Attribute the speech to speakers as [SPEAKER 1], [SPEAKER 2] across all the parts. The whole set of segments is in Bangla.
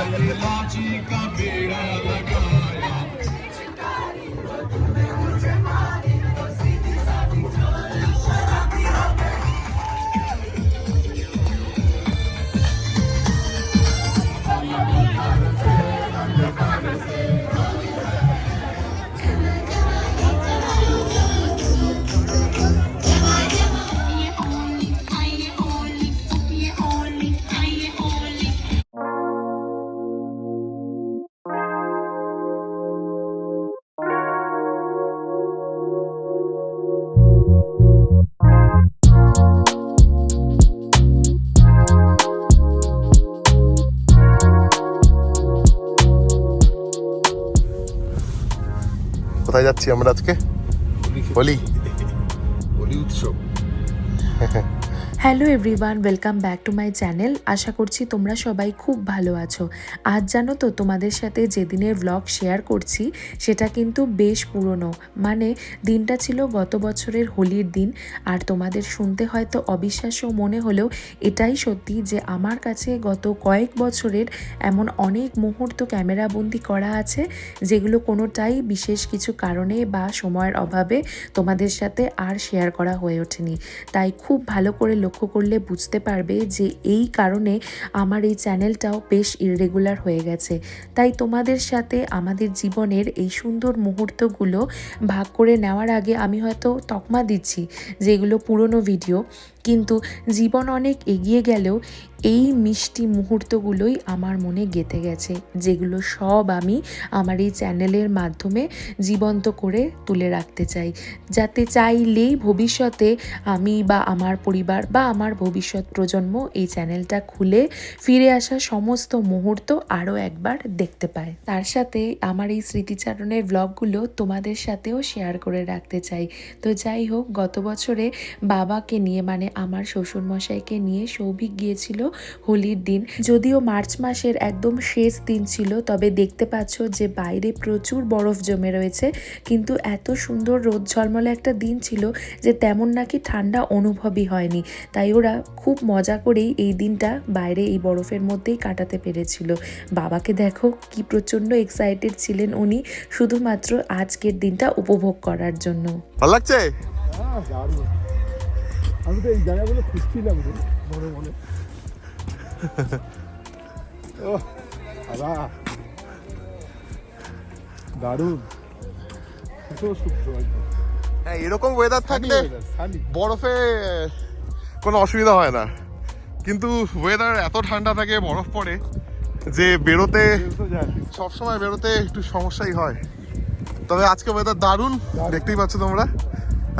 [SPEAKER 1] I Ali lá de Campeirão. কোথায় যাচ্ছি আমরা আজকে? হোলি
[SPEAKER 2] হোলি উৎসব।
[SPEAKER 3] Hello everyone welcome back to my channel আশা করছি তোমরা সবাই খুব ভালো আছো। আজ জানো তো, তোমাদের সাথে যে দিনের ব্লগ শেয়ার করছি, সেটা কিন্তু বেশ পুরনো। মানে দিনটা ছিল গত বছরের হোলির দিন, আর তোমাদের শুনতে হয়তো অবিশ্বাস্য মনে হলেও এটাই সত্যি যে আমার কাছে গত কয়েক বছরের এমন অনেক মুহূর্ত ক্যামেরাবন্দি করা আছে, যেগুলো কোনোটাই বিশেষ কিছু কারণে বা সময়ের অভাবে তোমাদের সাথে আর শেয়ার করা হয়ে ওঠেনি। তাই খুব ভালো করে লক্ষ্য করলে বুঝতে পারবে যে এই কারণে আমার এই চ্যানেলটাও বেশ ইরেগুলার হয়ে গেছে। তাই তোমাদের সাথে আমাদের জীবনের এই সুন্দর মুহূর্তগুলো ভাগ করে নেওয়ার আগে আমি হয়তো তকমা দিচ্ছি যেগুলো পুরনো ভিডিও কিন্তু জীবন অনেক এগিয়ে গেলেও এই মিষ্টি মুহূর্তগুলোই আমার মনে গেঁথে গেছে, যেগুলো সব আমি আমার এই চ্যানেলের মাধ্যমে জীবন্ত করে তুলে রাখতে চাই। যাতে চাইলেই ভবিষ্যতে আমি বা আমার পরিবার বা আমার ভবিষ্যৎ প্রজন্ম এই চ্যানেলটা খুলে ফিরে আসা সমস্ত মুহূর্ত আরও একবার দেখতে পায়। তার সাথে আমার এই স্মৃতিচারণের ব্লগগুলো তোমাদের সাথেও শেয়ার করে রাখতে চাই। তো যাই হোক, গত বছরে বাবাকে নিয়ে মানে আমার শ্বশুরমশাইকে নিয়ে সৌভিক গিয়েছিল হোলির দিন। যদিও মার্চ মাসের একদম শেষ দিন ছিল তবে দেখতে পাচ্ছ যে বাইরে প্রচুর বরফ জমে রয়েছে। কিন্তু এত সুন্দর রোদ ঝলমলে একটা দিন ছিল যে তেমন নাকি ঠান্ডা অনুভবই হয়নি। তাই ওরা খুব মজা করেই এই দিনটা বাইরে এই বরফের মধ্যেই কাটাতে পেরেছিল। বাবাকে দেখো কি প্রচণ্ড এক্সাইটেড ছিলেন উনি শুধুমাত্র আজকের দিনটা উপভোগ করার জন্য।
[SPEAKER 1] ভালো লাগছে?
[SPEAKER 2] হ্যাঁ দারুণ। আমি তো এই জায়গাগুলো খুঁজছিলাম রে মনে মনে। ও দারুণ। এত শুদ্ধ একদম
[SPEAKER 1] হ্যাঁ এরকম ওয়েদার থাকলে বরফে কোনো অসুবিধা হয় না। কিন্তু ওয়েদার এত ঠান্ডা থাকে বরফ পড়ে যে বেরোতে সবসময় বেরোতে একটু সমস্যাই হয়। তবে আজকে ওয়েদার দারুণ। দেখতেই পাচ্ছ তোমরা।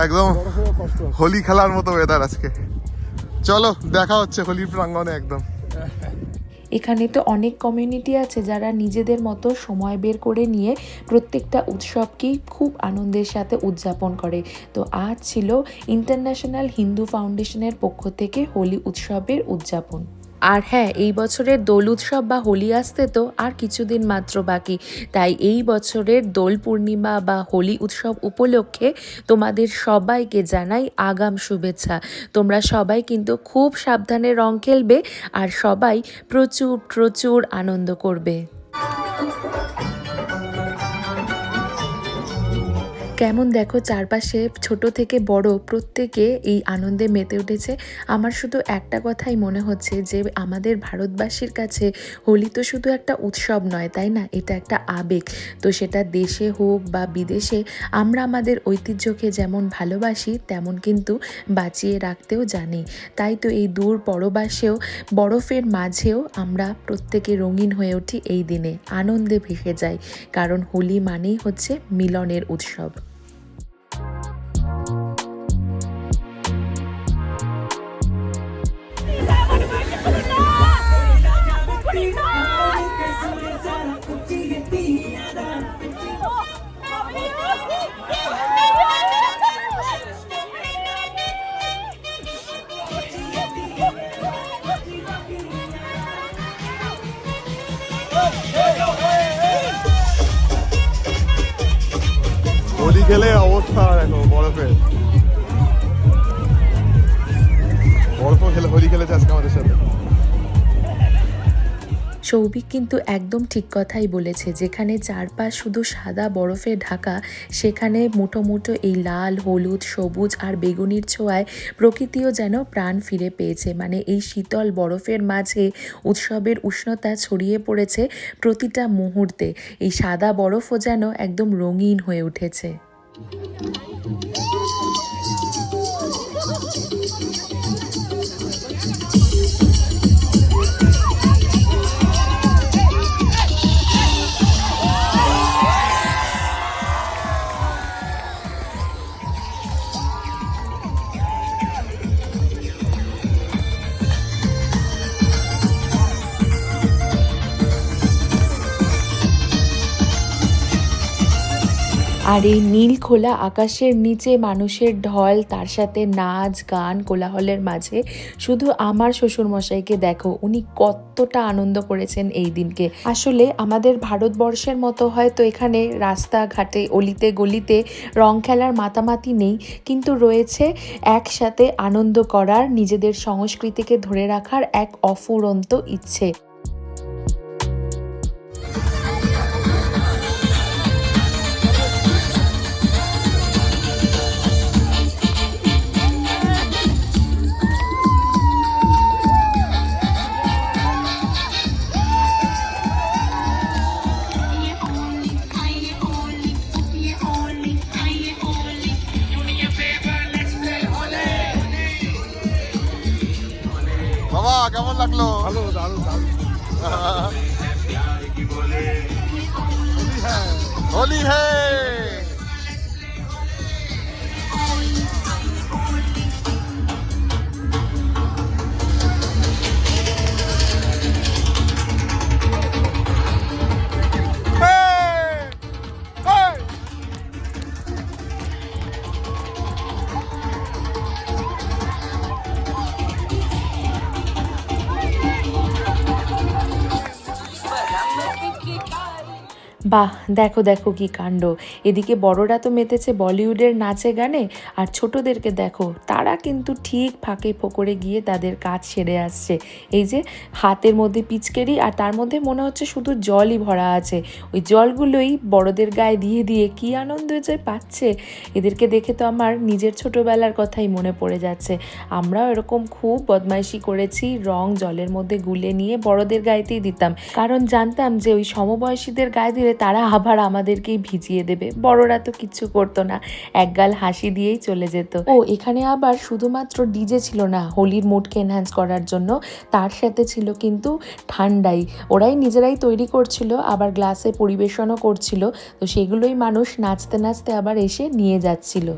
[SPEAKER 1] একদম। হোলি খেলার মতো ওয়েদার আজকে। চলো, দেখা হচ্ছে হোলির প্রাঙ্গণে একদম।
[SPEAKER 3] এখানে তো অনেক কমিউনিটি আছে যারা নিজেদের মতো সময় বের করে নিয়ে প্রত্যেকটা উৎসবকেই খুব আনন্দের সাথে উদযাপন করে। তো আজ ছিল ইন্টারন্যাশনাল হিন্দু ফাউন্ডেশনের পক্ষ থেকে হোলি উৎসবের উদযাপন। আর হ্যাঁ এই বছরের দোল উৎসব বা হোলি আসতে তো আর কিছুদিন মাত্র বাকি। তাই এই বছরের দোল পূর্ণিমা বা হোলি উৎসব উপলক্ষে তোমাদের সবাইকে জানাই আগাম শুভেচ্ছা। তোমরা সবাই কিন্তু খুব সাবধানে রং খেলবে আর সবাই প্রচুর প্রচুর আনন্দ করবে। কেমন দেখো চারপাশে ছোট থেকে বড় প্রত্যেকে এই আনন্দে মেতে উঠেছে। আমার শুধু একটা কথাই মনে হচ্ছে যে আমাদের ভারতবাসীর কাছে হোলি তো শুধু একটা উৎসব নয়, তাই না? এটা একটা আবেগ। তো সেটা দেশে হোক বা বিদেশে আমরা আমাদের ঐতিহ্যকে যেমন ভালোবাসি, তেমন কিন্তু বাঁচিয়ে রাখতেও জানি। তাই তো এই দূর পরবাসেও, বরফের মাঝেও আমরা প্রত্যেকে রঙিন হয়ে উঠি এই দিনে। আনন্দে ভেসে যাই কারণ হোলি মানেই হচ্ছে মিলনের উৎসব।
[SPEAKER 1] হোলি খেলে অবস্থা দেখো বরফে। বরফ খেলে হোলি খেলেছে আজকে আমাদের সাথে।
[SPEAKER 3] সৌভিক কিন্তু একদম ঠিক কথাই বলেছে, যেখানে চারপাশ শুধু সাদা বরফে ঢাকা, সেখানে মুঠো মুঠো এই লাল, হলুদ, সবুজ আর বেগুনির ছোঁয়ায় প্রকৃতিও যেন প্রাণ ফিরে পেয়েছে। মানে এই শীতল বরফের মাঝে উৎসবের উষ্ণতা ছড়িয়ে পড়েছে প্রতিটা মুহূর্তে। এই সাদা বরফও যেন একদম রঙিন হয়ে উঠেছে। আর এই নীল খোলা আকাশের নিচে মানুষের ঢল, তার সাথে নাচ, গান কোলাহলের মাঝে, শুধু আমার শ্বশুরমশাইকে দেখো, উনি কতটা আনন্দ করেছেন এই দিনকে। আসলে আমাদের ভারতবর্ষের মতো হয়তো এখানে রাস্তাঘাটে, অলিতে গলিতে রং খেলার মাতামাতি নেই, কিন্তু রয়েছে একসাথে আনন্দ করার, নিজেদের সংস্কৃতিকে ধরে রাখার এক অফুরন্ত ইচ্ছে।
[SPEAKER 1] কেমন লাগল?
[SPEAKER 2] ভালো দারুণ দারুণ।
[SPEAKER 1] হোলি হে। Hey!
[SPEAKER 3] বাহ, দেখো দেখো কি কাণ্ড। এদিকে বড়রা তো মেতেছে বলিউডের নাচে গানে, আর ছোটদেরকে দেখো, তারা কিন্তু ঠিক ফাঁকে ফোকরে গিয়ে তাদের কাজ সেরে আসছে। এই যে, হাতের মধ্যে পিচকেরি, আর তার মধ্যে মনে হচ্ছে শুধু জলই ভরা আছে। ওই জলগুলোই বড়দের গায়ে দিয়ে দিয়ে কি আনন্দ যে পাচ্ছে। এদেরকে দেখে তো আমার নিজের ছোটবেলার কথাই মনে পড়ে যাচ্ছে। আমরাও এরকম খুব বদমাইশি করেছি, রং জলের মধ্যে গুলে নিয়ে বড়দের গায়েতেই দিতাম। কারণ জানতাম যে ওই সমবয়সীদের গায়ে দিলে তারা আবার আমাদেরকেই ভিজিয়ে দেবে। বড়রা তো কিচ্ছু করতো না। একগাল হাসি দিয়েই চলে যেত। ও, এখানে আবার শুধুমাত্র ডিজে ছিল না, হোলির মুডকে এনহ্যান্স করার জন্য। তার সাথে ছিল কিন্তু ঠান্ডাই। ওরাই নিজেরাই তৈরি করছিল, আবার গ্লাসে পরিবেশনও করছিল। তো সেগুলোই মানুষ নাচতে নাচতে আবার এসে নিয়ে যাচ্ছিল।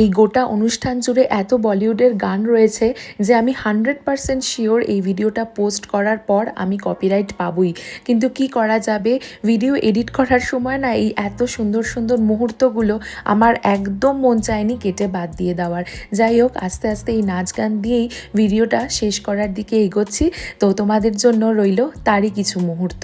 [SPEAKER 3] এই গোটা অনুষ্ঠান জুড়ে এত বলিউডের গান রয়েছে যে আমি হান্ড্রেড পারসেন্ট শিওর এই ভিডিওটা পোস্ট করার পর আমি কপিরাইট পাবই। কিন্তু কি করা যাবে? ভিডিও এডিট করার সময় না এই এত সুন্দর সুন্দর মুহূর্তগুলো আমার একদম মন চায়নি কেটে বাদ দিয়ে দেওয়ার। যাই হোক, আস্তে আস্তে এই নাচ গান দিয়েই ভিডিওটা শেষ করার দিকে এগোচ্ছি। তো তোমাদের জন্য রইল তারই কিছু মুহূর্ত।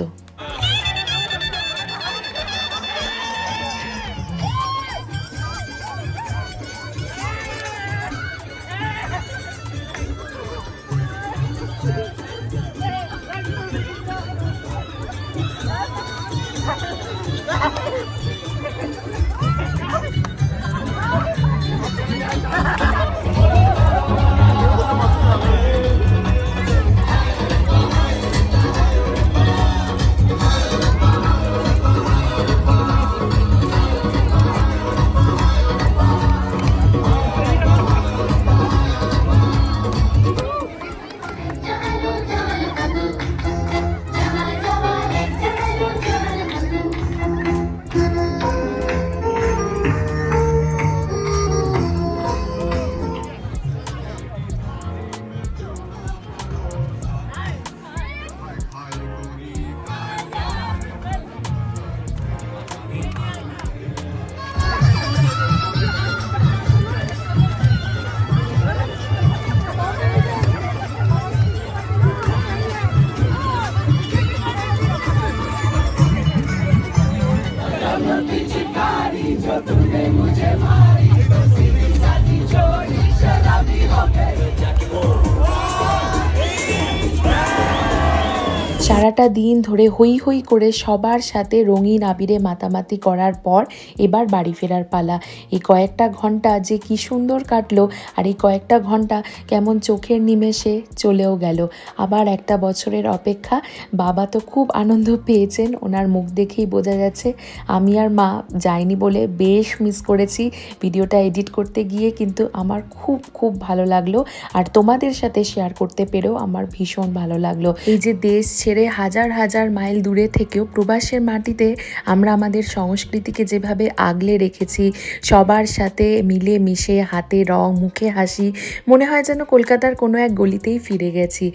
[SPEAKER 3] সারাটা দিন ধরে হই হই করে সবার সাথে রঙিন আবিরে মাতামাতি করার পর এবার বাড়ি ফেরার পালা। এই কয়েকটা ঘণ্টা যে কি সুন্দর কাটলো আর এই কয়েকটা ঘণ্টা কেমন চোখের নিমেষে চলেও গেল। আবার একটা বছরের অপেক্ষা। বাবা তো খুব আনন্দ পেয়েছেন, ওনার মুখ দেখেই বোঝা যাচ্ছে। আমি আর মা যাইনি বলে বেশ মিস করেছি ভিডিওটা এডিট করতে গিয়ে, কিন্তু আমার খুব খুব ভালো লাগল। আর তোমাদের সাথে শেয়ার করতে পেরেও আমার ভীষণ ভালো লাগল। এই যে দেশ ছেড়ে হাজার হাজার মাইল দূরে থেকেও প্রবাসের মাটিতে আমরা আমাদের সংস্কৃতিকে যেভাবে আগলে রেখেছি, সবার সাথে মিলে মিশে হাতে রং, মুখে হাসি, মনে হয় যেন কলকাতার কোনো এক গলিতেই ফিরে গেছি।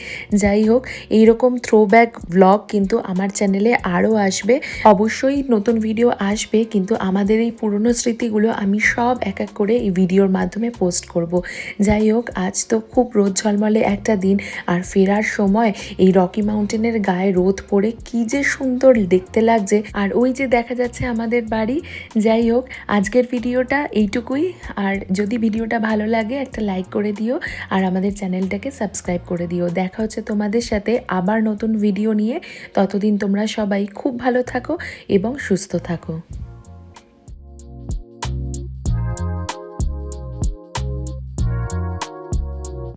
[SPEAKER 3] যাই হোক, এইরকম থ্রো ব্যাক ব্লগ কিন্তু আমার চ্যানেলে আরও আসবে। অবশ্যই নতুন ভিডিও আসবে, কিন্তু আমাদের এই পুরনো স্মৃতিগুলো আমি সব এক এক করে এই ভিডিওর মাধ্যমে পোস্ট করব। যাই হোক, আজ তো খুব রোদ ঝলমলে একটা দিন, আর ফেরার সময় এই রকি মাউন্টেনের গায়ে রোদ পড়ে কি যে সুন্দর দেখতে লাগছে। আর ওই যে দেখা যাচ্ছে আমাদের বাড়ি, যাই হোক, আজকের ভিডিওটা এইটুকুই। আর যদি ভিডিওটা ভালো লাগে, একটা লাইক করে দিও। আর আমাদের চ্যানেলটাকে সাবস্ক্রাইব করে দিও। দেখা হচ্ছে তোমাদের সাথে আবার নতুন ভিডিও নিয়ে। ততদিন তোমরা সবাই খুব ভালো থাকো এবং সুস্থ থাকো।